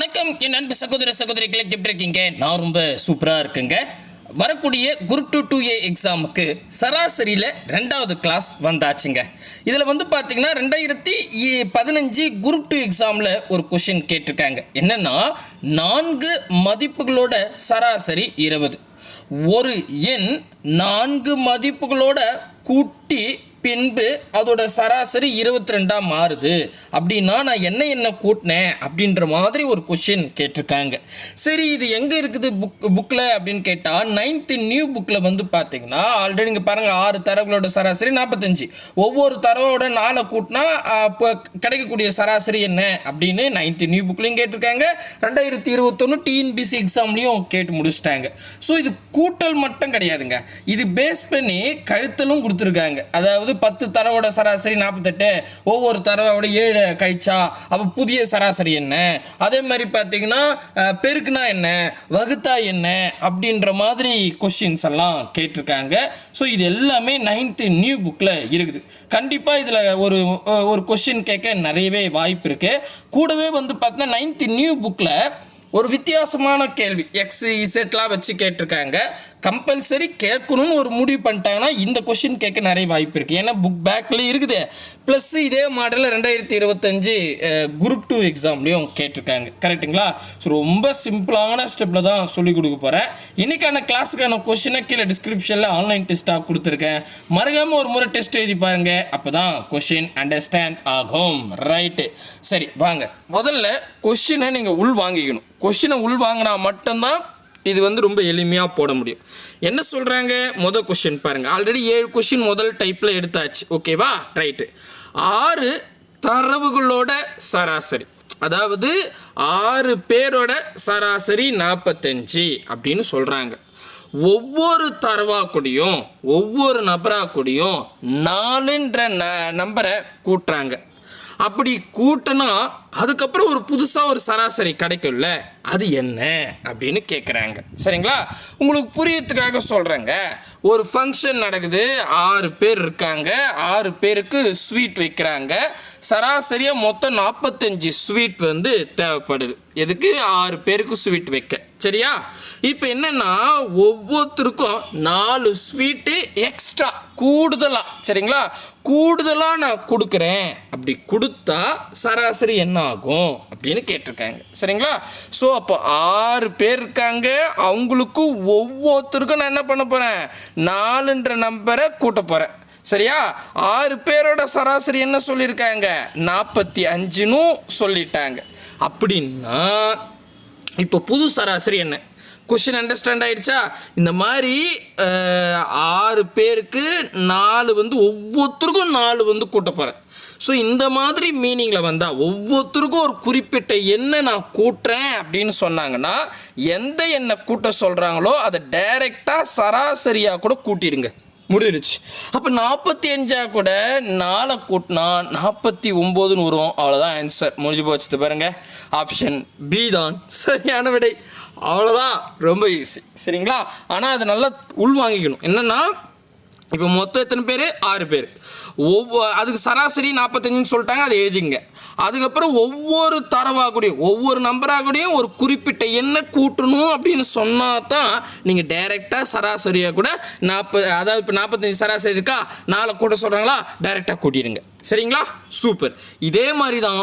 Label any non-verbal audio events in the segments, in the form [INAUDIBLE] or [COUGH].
வணக்கம். என் அன்பு சகோதர சகோதரிகளை எப்படி இருக்கீங்க? நான் ரொம்ப சூப்பராக இருக்குங்க. வரக்கூடிய குரூப் டூ டூ ஏ எக்ஸாமுக்கு சராசரியில் ரெண்டாவது கிளாஸ் வந்தாச்சுங்க. இதில் வந்து பார்த்தீங்கன்னா ரெண்டாயிரத்தி பதினஞ்சு குரூப் டூ எக்ஸாமில் ஒரு கொஷின் கேட்டிருக்காங்க. என்னென்னா நான்கு மதிப்புகளோட சராசரி இருபது. ஒரு எண் நான்கு மதிப்புகளோட கூட்டி பின்பு அதோட சராசரி இருபத்தி ரெண்டாக மாறுது. அப்படின்னா நான் என்ன என்ன கூட்டினேன்? அப்படின்ற மாதிரி ஒரு கொஷின் கேட்டிருக்காங்க. சரி இது எங்கே இருக்குது புக் புக்கில் அப்படின்னு கேட்டால் நைன்த்து நியூ புக்கில் வந்து பார்த்தீங்கன்னா ஆல்ரெடி இங்கே பாருங்கள் ஆறு தரவுகளோட சராசரி நாற்பத்தஞ்சு ஒவ்வொரு தரவோட நாளை கூட்டினா இப்போ கிடைக்கக்கூடிய சராசரி என்ன? அப்படின்னு நைன்த்து நியூ புக்லையும் கேட்டிருக்காங்க. ரெண்டாயிரத்தி இருபத்தொன்று டிஎன்பிசி எக்ஸாம்லேயும் கேட்டு முடிச்சிட்டாங்க. ஸோ இது கூட்டல் மட்டும் கிடையாதுங்க. இது பேஸ் பண்ணி கழுத்தலும் கொடுத்துருக்காங்க. அதாவது பத்து தரவோட சராசரி நாற்பத்தெட்டு ஒவ்வொரு தரவோட ஏழு கழிச்சா அப்போ புதிய சராசரி என்ன? அதே மாதிரி பார்த்தீங்கன்னா பெருக்குனா என்ன? வகுத்தா என்ன? அப்படின்ற மாதிரி கொஷின்ஸ் எல்லாம் கேட்டிருக்காங்க. ஸோ இது எல்லாமே நைன்த்து நியூ புக்கில் இருக்குது. கண்டிப்பாக இதில் ஒரு ஒரு கொஷின் கேட்க நிறையவே வாய்ப்பு இருக்குது கூடவே வந்து பார்த்தீங்கன்னா நைன்த்து நியூ புக்கில் ஒரு வித்தியாசமான கேள்வி எக்ஸ் இசட்லாம் வச்சு கேட்டிருக்காங்க. கம்பல்சரி கேட்கணும்னு ஒரு முடிவு பண்ணிட்டாங்கன்னா இந்த கொஷின் கேட்க நிறைய வாய்ப்பு இருக்குது ஏன்னா புக் பேக்லேயும் இருக்குது. ப்ளஸ் இதே மாடலில் ரெண்டாயிரத்தி இருபத்தஞ்சு குரூப் டூ எக்ஸாம்லேயும் கேட்டிருக்காங்க. கரெக்ட்டுங்களா ஸோ ரொம்ப சிம்பிளான ஸ்டெப்பில் தான் சொல்லிக் கொடுக்க போகிறேன் இன்னைக்கான கிளாஸுக்கான கொஷினை கீழே டிஸ்கிரிப்ஷனில் ஆன்லைன் டெஸ்ட்டாக கொடுத்துருக்கேன். மறக்காமல் ஒரு முறை டெஸ்ட் எழுதி பாருங்கள் அப்போ தான் கொஷின் அண்டர்ஸ்டாண்ட் ஆகும். ரைட்டு சரி வாங்க. முதல்ல கொஷினை நீங்கள் உள் வாங்கிக்கணும். கொஷினை உள் வாங்கினா மட்டும்தான் இது வந்து ரொம்ப எளிமையாக போட முடியும். என்ன சொல்கிறாங்க மொதல் கொஷின் பாருங்கள் ஆல்ரெடி ஏழு கொஷின் முதல் டைப்பில் எடுத்தாச்சு. ஓகேவா ரைட்டு ஆறு தரவுகளோட சராசரி. அதாவது ஆறு பேரோட சராசரி நாற்பத்தஞ்சு அப்படின்னு சொல்கிறாங்க ஒவ்வொரு தரவா கூடியும் ஒவ்வொரு நபராக கூடியும் நாலுன்ற ந நம்பரை கூட்டுறாங்க. அப்படி கூட்டினா அதுக்கப்புறம் ஒரு புதுசாக ஒரு சராசரி கிடைக்கும்ல அது என்ன அப்படின்னு கேட்குறாங்க சரிங்களா? உங்களுக்கு புரியறதுக்காக சொல்கிறேங்க ஒரு ஃபங்க்ஷன் நடக்குது ஆறு பேர் இருக்காங்க ஆறு பேருக்கு ஸ்வீட் வைக்கிறாங்க. சராசரியாக மொத்தம் நாற்பத்தஞ்சு ஸ்வீட் வந்து தேவைப்படுது. எதுக்கு? ஆறு பேருக்கு ஸ்வீட் வைக்க. சரியா? இப்போ என்னன்னா ஒவ்வொருத்தருக்கும் நாலு ஸ்வீட்டு எக்ஸ்ட்ரா கூடுதலாக சரிங்களா? கூடுதலாக நான் கொடுக்குறேன். அப்படி கொடுத்தா சராசரி என்ன ஆகும் அப்படின்னு கேட்டிருக்காங்க. சரிங்களா? ஸோ அப்போ ஆறு பேர் இருக்காங்க. அவங்களுக்கும் ஒவ்வொருத்தருக்கும் நான் என்ன பண்ண போகிறேன் நாலுன்ற நம்பரை கூட்ட போகிறேன் சரியா? ஆறு பேரோட சராசரி என்ன சொல்லியிருக்காங்க? நாற்பத்தி அஞ்சுன்னு சொல்லிட்டாங்க. அப்படின்னா இப்போ புது சராசரி என்ன? கொஷின் அண்டர்ஸ்டாண்ட் ஆயிடுச்சா? இந்த மாதிரி ஆறு பேருக்கு நாலு வந்து ஒவ்வொருத்தருக்கும் நாலு வந்து கூட்ட போகிறேன் ஸோ இந்த மாதிரி மீனிங்கில் வந்தால் ஒவ்வொருத்தருக்கும் ஒரு குறிப்பிட்ட எண்ணை நான் கூட்டுறேன் அப்படின்னு சொன்னாங்கன்னா எந்த எண்ணை கூட்ட சொல்கிறாங்களோ அதை டைரெக்டாக சராசரியாக கூட கூட்டிடுங்க. முடிஞ்சிருச்சு. அப்போ நாற்பத்தி அஞ்சா கூட நாளை கூட்டினா நாற்பத்தி ஒம்போதுன்னு வரும். அவ்வளோதான் ஆன்சர் முடிஞ்சு போச்சு பாருங்க. ஆப்ஷன் பி தான். சரியான விடை. அவ்வளோதான் ரொம்ப ஈஸி சரிங்களா? ஆனால் அதை நல்லா உள்வாங்கிக்கணும். என்னென்னா இப்போ மொத்தம் எத்தனை பேர்? ஆறு பேர். ஒவ்வொரு அதுக்கு சராசரி நாற்பத்தஞ்சுன்னு சொல்லிட்டாங்க அதை எழுதிங்க அதுக்கப்புறம் ஒவ்வொரு தரவாக கூடயும் ஒவ்வொரு நம்பராக கூடயும் ஒரு குறிப்பிட்ட எண்ணை கூட்டணும் அப்படின்னு சொன்னால் தான் நீங்கள் டைரெக்டாக சராசரியாக கூட நாற்பது அதாவது இப்போ நாற்பத்தஞ்சு சராசரி இருக்கா? நாளை கூட சொல்கிறாங்களா டைரெக்டாக கூட்டிடுங்க. சரிங்களா? சூப்பர். இதே மாதிரி தான்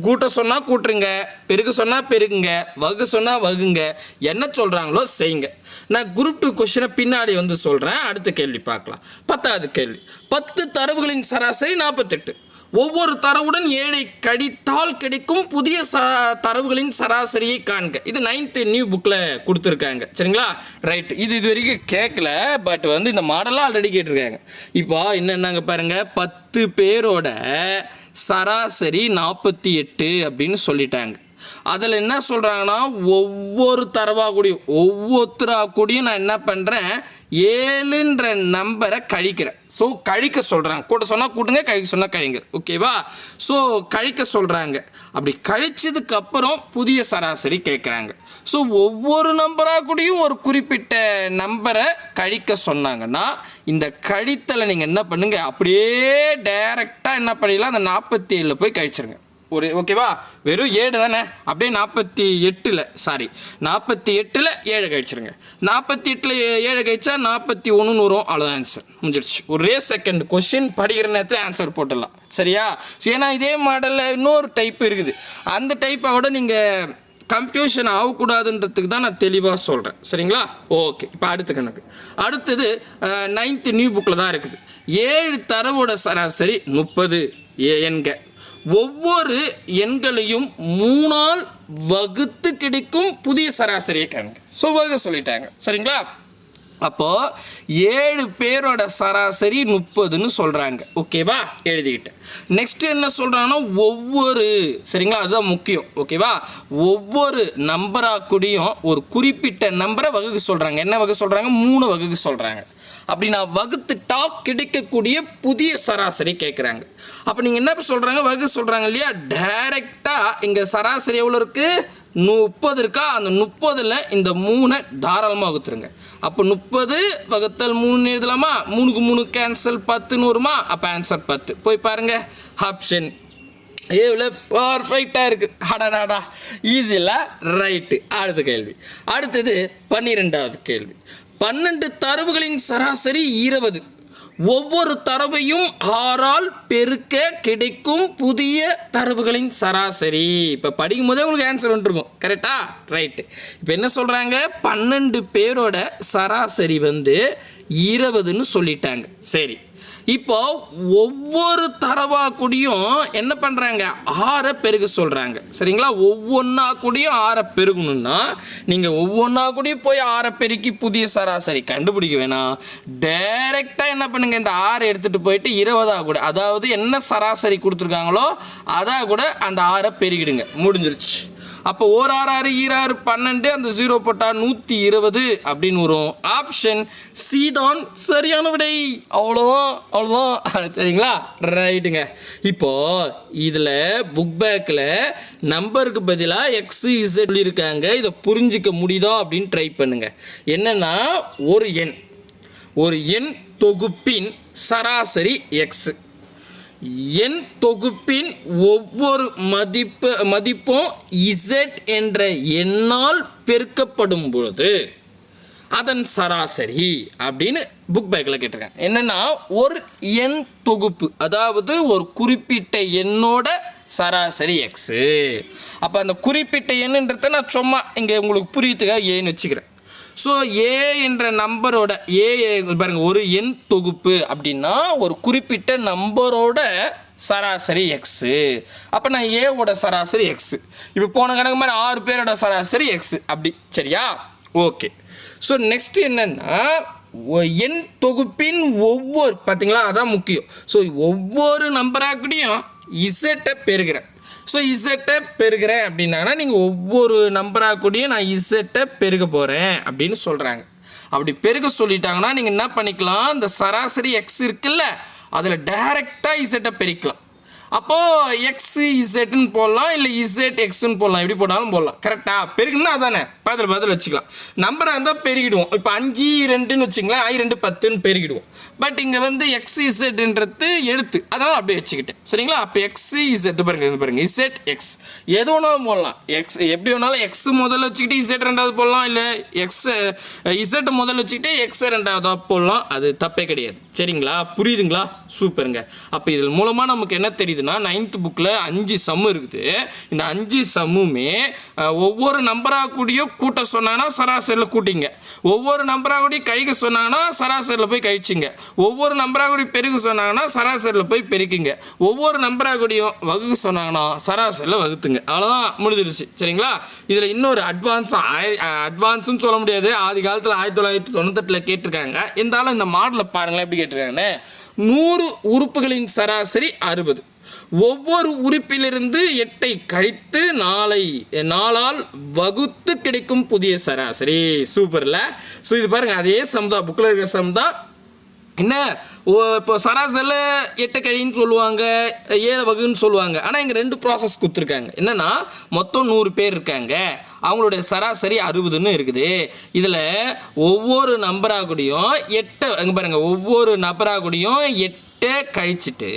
கூட்ட சொன்னால் கூட்டுருங்க பெருக்க சொன்னால் பெருக்குங்க வகு சொன்னால் வகுங்க என்ன சொல்கிறாங்களோ செய்யுங்க. நான் குரூப் டூ கொஷினை பின்னாடி வந்து சொல்கிறேன் அடுத்த கேள்வி பார்க்கலாம். பத்தாவது கேள்வி. பத்து தரவுகளின் சராசரி நாற்பத்தெட்டு ஒவ்வொரு தரவுடன் ஏழை கடித்தால் கிடைக்கும் புதிய ச தரவுகளின் சராசரியை காண்க. இது நைன்த்து நியூ புக்கில் கொடுத்துருக்காங்க. சரிங்களா? ரைட் இது இது வரைக்கும் கேட்கல பட் வந்து இந்த மாடலாக ஆல்ரெடி கேட்டிருக்காங்க. இப்போ என்னென்னாங்க பாருங்கள் பத்து பேரோட சராசரி நாற்பத்தி எட்டு அப்படின்னு சொல்லிட்டாங்க. அதில் என்ன சொல்கிறாங்கன்னா ஒவ்வொரு தரவா கூடயும் ஒவ்வொருத்தரா கூடயும் நான் என்ன பண்ணுறேன் ஏழுன்ற நம்பரை கழிக்கிறேன். ஸோ கழிக்க சொல்கிறாங்க கூட்ட சொன்னால் கூட்டுங்க கழிக்க சொன்னால் கழிங்க. ஓகேவா ஸோ கழிக்க சொல்கிறாங்க அப்படி கழிச்சதுக்கப்புறம் புதிய சராசரி கேட்குறாங்க ஸோ ஒவ்வொரு நம்பராக கூடயும் ஒரு குறிப்பிட்ட நம்பரை கழிக்க சொன்னாங்கன்னா இந்த கழித்தலை நீங்கள் என்ன பண்ணுங்கள் அப்படியே டைரெக்டாக என்ன பண்ணிடலாம் அந்த நாற்பத்தி ஏழில் போய் கழிச்சிருங்க. ஒரு ஓகேவா வெறும் ஏழு தானே? அப்படியே நாற்பத்தி எட்டில் சாரி நாற்பத்தி எட்டில் ஏழு கழிச்சிருங்க. நாற்பத்தி எட்டில் ஏழு கழிச்சா நாற்பத்தி ஒன்று நூறும் அவ்வளோதான் ஆன்சர் முடிஞ்சிடுச்சு ஒரே செகண்ட் கொஷின் படிக்கிற நேரத்தில் ஆன்சர் போட்டுடலாம். சரியா? ஸோ ஏன்னா இதே மாடலில் இன்னொரு டைப் இருக்குது. அந்த டைப்பை விட நீங்கள் கன்ஃபியூஷன் ஆகக்கூடாதுன்றதுக்கு தான் நான் தெளிவாக சொல்கிறேன் சரிங்களா? ஓகே இப்போ அடுத்த கணக்கு. அடுத்தது நைன்த்து நியூ புக்கில் தான் இருக்குது. ஏழு தரவோட சராசரி முப்பது எண்க ஒவ்வொரு எண்களையும் மூணால் வகுத்து கிடைக்கும் புதிய சராசரியை காணுங்க ஸோ சொல்லிட்டாங்க. சரிங்களா? அப்போது ஏழு பேரோட சராசரி முப்பதுன்னு சொல்கிறாங்க ஓகேவா? எழுதிக்கிட்டேன் நெக்ஸ்ட் என்ன சொல்கிறாங்கன்னா ஒவ்வொரு சரிங்களா? அதுதான் முக்கியம். ஓகேவா? ஒவ்வொரு நம்பராக கூடியும் ஒரு குறிப்பிட்ட நம்பரை வகுக்கு சொல்கிறாங்க என்ன வகுக்க சொல்கிறாங்க மூணு வகுக்கு சொல்கிறாங்க அப்படி நான் வகுத்துட்டா கிடைக்கக்கூடிய புதிய சராசரி கேட்குறாங்க அப்போ நீங்கள் என்ன சொல்கிறாங்க வகுக்க சொல்கிறாங்க இல்லையா? டைரெக்டாக இங்கே சராசரி எவ்வளோ இருக்குது முப்பது இருக்கா? அந்த முப்பதில் இந்த மூணை தாராளமாக வகுத்துருங்க. அப்போ முப்பது வகுத்தல் மூணு எழுதலாமா? மூணுக்கு மூணு கேன்சல் பத்துன்னு வருமா அப்போ ஆன்சர் பத்து. போய் பாருங்க. ஆப்ஷன் ஏவில் பர்ஃபெக்டாக இருக்குது அடடாடா. ஈஸி இல்லை ரைட்டு அடுத்த கேள்வி. அடுத்தது பன்னிரெண்டாவது கேள்வி. பன்னெண்டு தரவுகளின் சராசரி இருபது. ஒவ்வொரு தரவையும் ஆறால் பெருக்க கிடைக்கும் புதிய தரவுகளின் சராசரி. இப்போ படிக்கும் போதே உங்களுக்கு ஆன்சர் வந்துருக்கும். கரெக்டா ரைட்டு இப்போ என்ன சொல்கிறாங்க பன்னெண்டு பேரோட சராசரி வந்து இருபதுன்னு சொல்லிட்டாங்க. சரி. இப்போ ஒவ்வொரு தரவா கூடயும் என்ன பண்ணுறாங்க ஆறை பெருக சொல்கிறாங்க சரிங்களா? ஒவ்வொன்றா கூடயும் ஆறை பெருகணும்னா நீங்கள் ஒவ்வொன்றா கூடயும் போய் ஆறை பெருக்கி புதிய சராசரி கண்டுபிடிக்க வேணாம். டைரெக்டாக என்ன பண்ணுங்க? இந்த ஆறை எடுத்துகிட்டு போயிட்டு இருபதா கூட அதாவது என்ன சராசரி கொடுத்துருக்காங்களோ அதாக கூட அந்த ஆறை பெருகிடுங்க. முடிஞ்சிருச்சு. அப்போ ஓர் ஆறு ஆறு ஈராறு பன்னெண்டு அந்த ஜீரோ போட்டால் நூற்றி இருபது அப்படின்னு வரும். ஆப்ஷன் சி தான் சரியான விடை. அவ்வளோதான் அவ்வளோதான் [LAUGHS] சரிங்களா? ரைட்டுங்க இப்போ இதில் புக் பேக்கில் நம்பருக்கு பதிலாக எக்ஸ் இசட் சொல்லியிருக்காங்க. இதை புரிஞ்சிக்க முடியுதோ அப்படின்னு ட்ரை பண்ணுங்க. என்னென்னா ஒரு எண். ஒரு எண் தொகுப்பின் சராசரி எக்ஸு எண் தொகுப்பின் ஒவ்வொரு மதிப்பு மதிப்பும் இசட் என்ற எண்ணால் பெருக்கப்படும் பொழுது அதன் சராசரி அப்படின்னு புக் பேக்கில் கேட்டிருக்கேன். என்னென்னா ஒரு எண் தொகுப்பு அதாவது ஒரு குறிப்பிட்ட எண்ணோட சராசரி எக்ஸு அப்போ அந்த குறிப்பிட்ட எண்ணுன்றத நான் சும்மா இங்கே உங்களுக்கு புரியத்துக்காக ஏன்னு வச்சுக்கிறேன். ஸோ ஏ என்ற நம்பரோட ஏ பாருங்கள் ஒரு எண் தொகுப்பு அப்படின்னா ஒரு குறிப்பிட்ட நம்பரோட சராசரி எக்ஸு அப்போ நான் ஏவோட சராசரி எக்ஸு இப்போ போன கணக்கு மாதிரி ஆறு பேரோட சராசரி எக்ஸு அப்படி சரியா? ஓகே ஸோ நெக்ஸ்ட் என்னென்னா எண் தொகுப்பின் ஒவ்வொரு பார்த்தீங்களா அதான் முக்கியம். ஸோ ஒவ்வொரு நம்பராக கூடயும் இசட்டை பெறுகிறேன். ஸோ இசட்டை பெருகிறேன் அப்படின்னா நீங்கள் ஒவ்வொரு நம்பராக கூடயும் நான் இசட்டை பெருக போகிறேன் அப்படின்னு சொல்கிறாங்க அப்படி பெருக சொல்லிட்டாங்கன்னா நீங்கள் என்ன பண்ணிக்கலாம்? இந்த சராசரி எக்ஸ் இருக்குல்ல அதில் டைரெக்டாக இசட்டை பெருக்கலாம் அப்போது எக்ஸ் இசட்னு போடலாம் இல்லை இசட் எக்ஸ்னு போடலாம். எப்படி போட்டாலும் போடலாம். கரெக்டாக பெருகுன்னா அதானே? பதில் பதில் வச்சுக்கலாம். நம்பராக இருந்தால் பெருகிடுவோம் இப்போ அஞ்சு ரெண்டுன்னு வச்சுங்களேன் ஐ ரெண்டு பத்துன்னு பெருகிடுவோம் பட் இங்கே வந்து எக்ஸ் இசட்ன்றது எழுத்து. அதனால் அப்படியே வச்சுக்கிட்டேன். சரிங்களா? அப்போ எக்ஸ் இசட் பாருங்க இது பாருங்க. இசட் எக்ஸ் எது வேணாலும் போடலாம். எக்ஸ் எப்படி வேணாலும் எக்ஸ் முதல்ல வச்சுக்கிட்டு இசட் ரெண்டாவது போடலாம் இல்லை எக்ஸ் இசட் முதல்ல வச்சுக்கிட்டு எக்ஸ் ரெண்டாவதாக போடலாம். அது தப்பே கிடையாது. சரிங்களா? புரியுதுங்களா? சூப்பருங்க. அப்போ இதன் மூலமாக நமக்கு என்ன தெரியுது? இருக்குதுன்னா நைன்த் புக்கில் அஞ்சு சம்மு இருக்குது. இந்த அஞ்சு சம்முமே ஒவ்வொரு நம்பராக கூடிய கூட்ட சொன்னாங்கன்னா சராசரியில் கூட்டிங்க. ஒவ்வொரு நம்பராக கூடிய கைக்கு சொன்னாங்கன்னா சராசரியில் போய் கழிச்சிங்க. ஒவ்வொரு நம்பராக கூடி பெருகு சொன்னாங்கன்னா சராசரியில் போய் பெருக்கிங்க. ஒவ்வொரு நம்பராக கூடியும் வகுக்க சொன்னாங்கன்னா சராசரியில் வகுத்துங்க. அவ்வளோதான் முடிஞ்சிருச்சு. சரிங்களா? இதில் இன்னொரு அட்வான்ஸ் அட்வான்ஸுன்னு சொல்ல முடியாது. ஆதி காலத்தில் ஆயிரத்தி தொள்ளாயிரத்தி தொண்ணூத்தெட்டில் கேட்டிருக்காங்க. இருந்தாலும் இந்த மாடலில் பாருங்களேன் எப்படி கேட்டிருக்காங்கன்னு. நூறு உறுப்புகளின் சராசரி அறுபது. ஒவ்வொரு உறுப்பிலிருந்து எட்டை கழித்து நாளை நாளால் வகுத்து கிடைக்கும் புதிய சராசரி. சூப்பர்ல. ஸோ இது பாருங்க அதே சம்தா புக்கில் இருக்கிற சம்தா என்ன? ஓ இப்போ சராசரியில் எட்டு கழின்னு சொல்லுவாங்க ஏழு வகுன்னு சொல்லுவாங்க. ஆனால் இங்கே ரெண்டு ப்ராசஸ் கொடுத்துருக்காங்க. என்னன்னா மொத்தம் நூறு பேர் இருக்காங்க. அவங்களுடைய சராசரி அறுபதுன்னு இருக்குது. இதில் ஒவ்வொரு நம்பராக கூடயும் எட்டை அங்கே பாருங்கள் ஒவ்வொரு நபராக கூடயும் எட்டு எட்டை கழிச்சிட்டு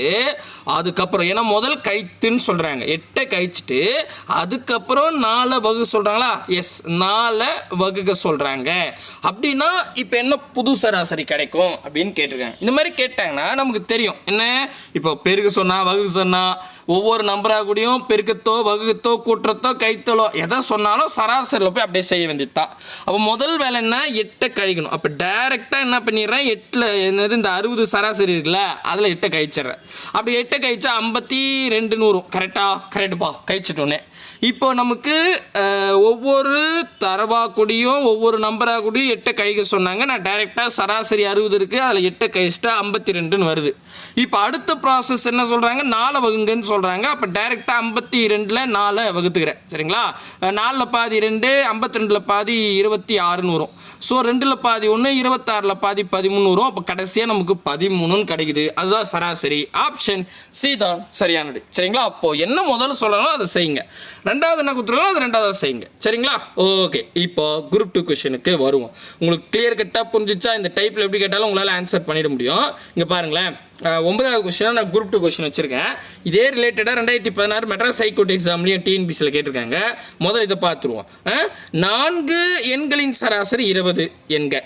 அதுக்கப்புறம் ஏன்னா முதல் கழித்துன்னு சொல்கிறாங்க எட்டை கழிச்சிட்டு அதுக்கப்புறம் நாலை வகுக்க சொல்கிறாங்களா எஸ் நாலை வகுக்க சொல்கிறாங்க அப்படின்னா இப்போ என்ன புது சராசரி கிடைக்கும் அப்படின்னு கேட்டிருக்காங்க. இந்த மாதிரி கேட்டாங்கன்னா நமக்கு தெரியும். என்ன? இப்போ பெருக சொன்னால் வகுக்க சொன்னால் ஒவ்வொரு நம்பராக கூடயும் பெருக்கத்தோ வகுத்தோ கூட்டுறத்தோ கைத்தலோ எதை சொன்னாலும் சராசரியில் போய் அப்படியே செய்ய வேண்டியது தான் அப்போ முதல் வேலை என்ன? எட்டை கழிக்கணும். அப்போ டைரெக்டாக என்ன பண்ணிடுறேன்? எட்டில் என்னது இந்த அறுபது சராசரி இருக்குல்ல அதில் எட்டை கழிச்சிடுறேன். அப்படி எட்டை கழிச்சா ஐம்பத்தி ரெண்டு நூறும் கரெக்டாக கரெக்டுப்பா கழிச்சிட்டோன்னே. இப்போ நமக்கு ஒவ்வொரு தரவா கூடியும் ஒவ்வொரு நம்பராக கூடியும் எட்டை கழிக்க சொன்னாங்க. நான் டைரெக்டாக சராசரி அறுபது இருக்குது அதில் எட்டை கழிச்சிட்டா ஐம்பத்தி ரெண்டுன்னு வருது. இப்போ அடுத்த ப்ராசஸ் என்ன சொல்கிறாங்க நாலு வகுங்கன்னு சொல்கிறாங்க அப்போ டைரெக்டாக ஐம்பத்தி ரெண்டில் நாலை வகுத்துக்கிறேன். சரிங்களா? நாலில் பாதி ரெண்டு ஐம்பத்தி ரெண்டில் பாதி இருபத்தி ஆறுன்னு வரும். ஸோ ரெண்டில் பாதி ஒன்று இருபத்தாறில் பாதி பதிமூணு வரும். அப்போ கடைசியாக நமக்கு பதிமூணுன்னு கிடைக்குது. அதுதான் சராசரி. ஆப்ஷன் சி தான் சரியானது. சரிங்களா? அப்போது என்ன முதல்ல சொல்லணும் அதை செய்யுங்க. ரெண்டாவது என்ன கொடுத்துருக்கோம்? அது ரெண்டாவது செய்யுங்க. சரிங்களா? ஓகே இப்போ குரூப் டூ கொஷனுக்கு வருவோம். உங்களுக்கு கிளியர் கட்டாக புரிஞ்சிச்சா இந்த டைப்பில் எப்படி கேட்டாலும் உங்களால் ஆன்சர் பண்ணிட முடியும். இங்கே பாருங்களேன். ஒன்பதாவது கொஸ்டினாக நான் குரூப் டூ கொஸ்டின் வச்சுருக்கேன். இதே ரிலேட்டடாக ரெண்டாயிரத்தி பதினாறு மெட்ராஸ் ஹைகோர்ட் எக்ஸாம்லேயும் டிஎன்பிசியில் கேட்டிருக்காங்க. முதல்ல இதை பார்த்துருவோம். நான்கு எண்களின் சராசரி இருபது எண்க.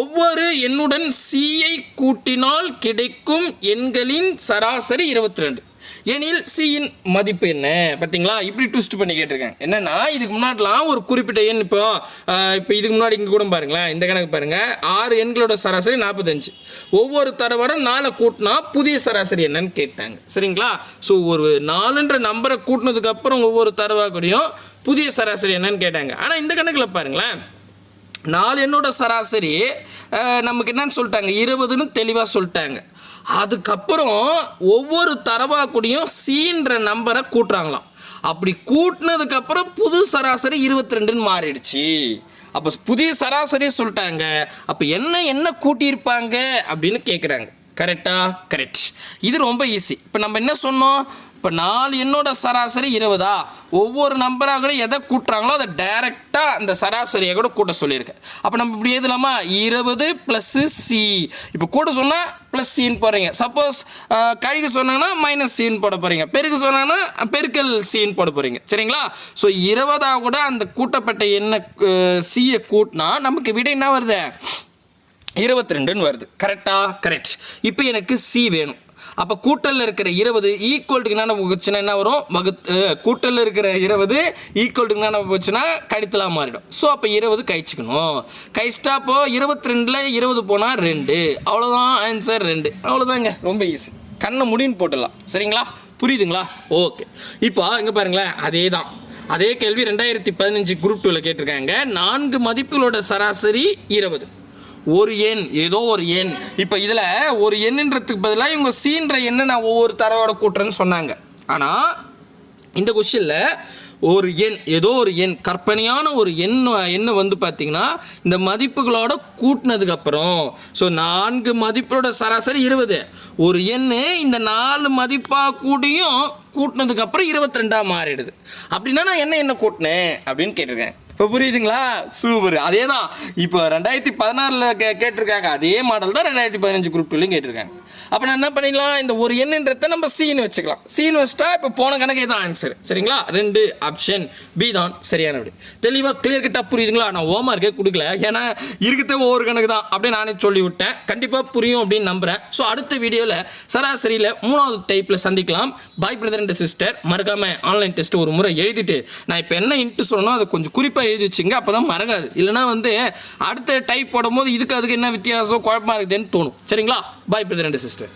ஒவ்வொரு எண்ணுடன் சியை கூட்டினால் கிடைக்கும் எண்களின் சராசரி இருபத்தி ரெண்டு. எனில் சியின் மதிப்பு என்ன? பார்த்தீங்களா? இப்படி ட்விஸ்ட் பண்ணி கேட்டிருக்காங்க என்னன்னா இதுக்கு முன்னாடிலாம் ஒரு குறிப்பிட்ட எண் இப்போ இப்போ இதுக்கு முன்னாடி இங்கே கூட பாருங்களேன். இந்த கணக்கு பாருங்கள் ஆறு எண்களோட சராசரி நாற்பத்தஞ்சு. ஒவ்வொரு தரவோட நாளை கூட்டினா புதிய சராசரி என்னன்னு கேட்டாங்க. சரிங்களா? ஸோ ஒரு நாலுன்ற நம்பரை கூட்டினதுக்கு அப்புறம் ஒவ்வொரு தரவா கூடயும் புதிய சராசரி என்னன்னு கேட்டாங்க. ஆனால் இந்த கணக்கில் பாருங்களேன். நாலு எண்ணோட சராசரி நமக்கு என்னன்னு சொல்லிட்டாங்க? இருபதுன்னு தெளிவாக சொல்லிட்டாங்க. அதுக்கப்புறம் ஒவ்வொரு தரவா கூடயும் சீன்ற நம்பரை கூட்டுறாங்களாம். அப்படி கூட்டினதுக்கப்புறம் புது சராசரி இருபத்தி ரெண்டுன்னு மாறிடுச்சு. அப்போ புதிய சராசரி சொல்லிட்டாங்க. அப்போ என்ன என்ன கூட்டியிருப்பாங்க அப்படின்னு கேட்குறாங்க கரெக்டா கரெக்ட் இது ரொம்ப ஈஸி இப்போ நம்ம என்ன சொன்னோம்? இப்போ நாலு எண்ணோட சராசரி இருபதா? ஒவ்வொரு நம்பராக கூட எதை கூட்டுறாங்களோ அதை டைரெக்டாக அந்த சராசரியை கூட கூட்ட சொல்லியிருக்கேன். அப்போ நம்ம இப்படி எதுலாமா இருபது ப்ளஸ்ஸு சி இப்போ கூட்ட சொன்னால் ப்ளஸ் சின்னு போடுறீங்க. சப்போஸ் கழிக்க சொன்னாங்கன்னா மைனஸ் சின்னு போட போகிறீங்க பெருக்க சொன்னாங்கன்னா பெருக்கல் சீன் போட போகிறீங்க சரிங்களா? ஸோ இருபதாக கூட அந்த கூட்டப்பட்ட எண்ணை சியை கூட்டினா நமக்கு விட என்ன வருது? இருபத்தி ரெண்டுன்னு வருது. கரெக்டாக கரெக்ட் இப்போ எனக்கு சி வேணும். அப்போ கூட்டலில் இருக்கிற இருபது ஈக்குவல்ட்டுக்கு என்ன போச்சுன்னா என்ன வரும்? வகுத்து கூட்டலில் இருக்கிற இருபது ஈக்குவல்ட்டுக்கு என்ன போச்சுன்னா கடித்தலாக மாறிடும். ஸோ அப்போ இருபது கழிச்சிக்கணும். கழிச்சிட்டா அப்போ இருபத்தி ரெண்டில் இருபது போனால் ரெண்டு. அவ்வளோதான் ஆன்சர் ரெண்டு. அவ்வளோதாங்க ரொம்ப ஈஸி கண்ணை முடின்னு போட்டுடலாம். சரிங்களா? புரியுதுங்களா? ஓகே இப்போ இங்கே பாருங்களேன். அதே தான் அதே கேள்வி ரெண்டாயிரத்தி பதினஞ்சு குரூப் டூவில் கேட்டிருக்காங்க. நான்கு மதிப்புகளோட சராசரி இருபது. ஒரு எண் ஏதோ ஒரு எண். இப்போ இதில் ஒரு எண்ணுன்றதுக்கு பதிலாக இவங்க சீன்ற எண்ணை நான் ஒவ்வொரு தரவோட கூட்டுறேன்னு சொன்னாங்க. ஆனால் இந்த கொஷினில் ஒரு எண் ஏதோ ஒரு எண் கற்பனையான ஒரு எண் எண்ணை வந்து பார்த்தீங்கன்னா இந்த மதிப்புகளோட கூட்டினதுக்கப்புறம் ஸோ நான்கு மதிப்போட சராசரி இருபது. ஒரு எண் இந்த நாலு மதிப்பாக கூடியும் கூட்டினதுக்கப்புறம் இருபத்தி ரெண்டாக மாறிடுது. அப்படின்னா நான் என்ன என்ன கூட்டினேன்? அப்படின்னு கேட்டிருக்கேன். இப்போ புரியுதுங்களா? சூப்பர் அதே தான் இப்போ ரெண்டாயிரத்தி பதினாறில் கே கேட்டிருக்காங்க. அதே மாடல் தான் ரெண்டாயிரத்தி பதினஞ்சு குரூப் டூலையும் கேட்டிருக்காங்க. அப்போ நான் என்ன பண்ணிக்கலாம் இந்த ஒரு எண்ணுன்றத நம்ம சீன் வச்சுக்கலாம். சீன் வச்சுட்டா இப்போ போன கணக்கே தான் ஆன்சர் சரிங்களா? ரெண்டு ஆப்ஷன் பி தான் சரியான விடு. தெளிவாக கிளியர் கட்டாக புரியுதுங்களா? நான் ஹோம்ஒர்க்கே கொடுக்கல. ஏன்னா இருக்கிறத ஒவ்வொரு கணக்கு தான் அப்படின்னு நானே சொல்லி விட்டேன் கண்டிப்பாக புரியும் அப்படின்னு நம்புகிறேன் ஸோ அடுத்த வீடியோவில் சராசரியில் மூணாவது டைப்பில் சந்திக்கலாம். பாய் பிரதர் அண்ட் சிஸ்டர் மறக்காமல் ஆன்லைன் டெஸ்ட் ஒரு முறை எழுதிட்டு நான் இப்போ என்ன இன்ட்டு சொல்லணும் அதை கொஞ்சம் குறிப்பாக எழுதி வச்சுங்க. அப்போ தான் மறக்காது. இல்லைனா வந்து அடுத்த டைப் போடும்போது இதுக்கு அதுக்கு என்ன வித்தியாசம் குழப்பமா இருக்குதுன்னு தோணும். சரிங்களா? பாய் பிரதர் அண்ட் சிஸ்டர்